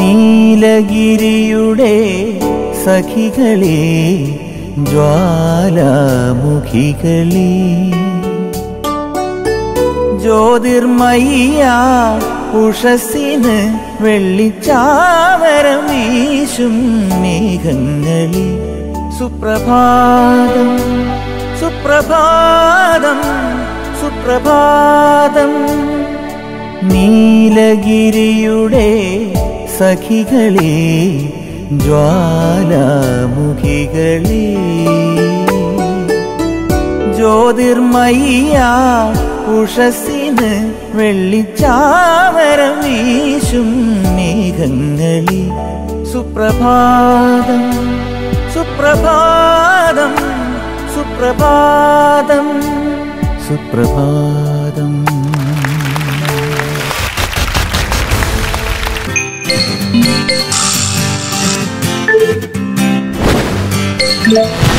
നീലഗിരിയുടെ സഖികളെ ജ്വാലാമുഖികളെ. ജ്യോതിർമയ്യ ഉഷസിന് വെള്ളിച്ചാവരം വീശും മേഘങ്ങളിൽ സുപ്രഭാതം സുപ്രഭാതം സുപ്രഭാതം. നീലഗിരിയുടെ സഖികളെ ജ്വാലാമുഖികളെ. ജ്യോതിർമയ്യ ഉഷസിന് വെള്ളിച്ചാമരം വീശും സുപ്രഭാതം സുപ്രഭാതം സുപ്രഭാതം സുപ്രഭാതം. Thank.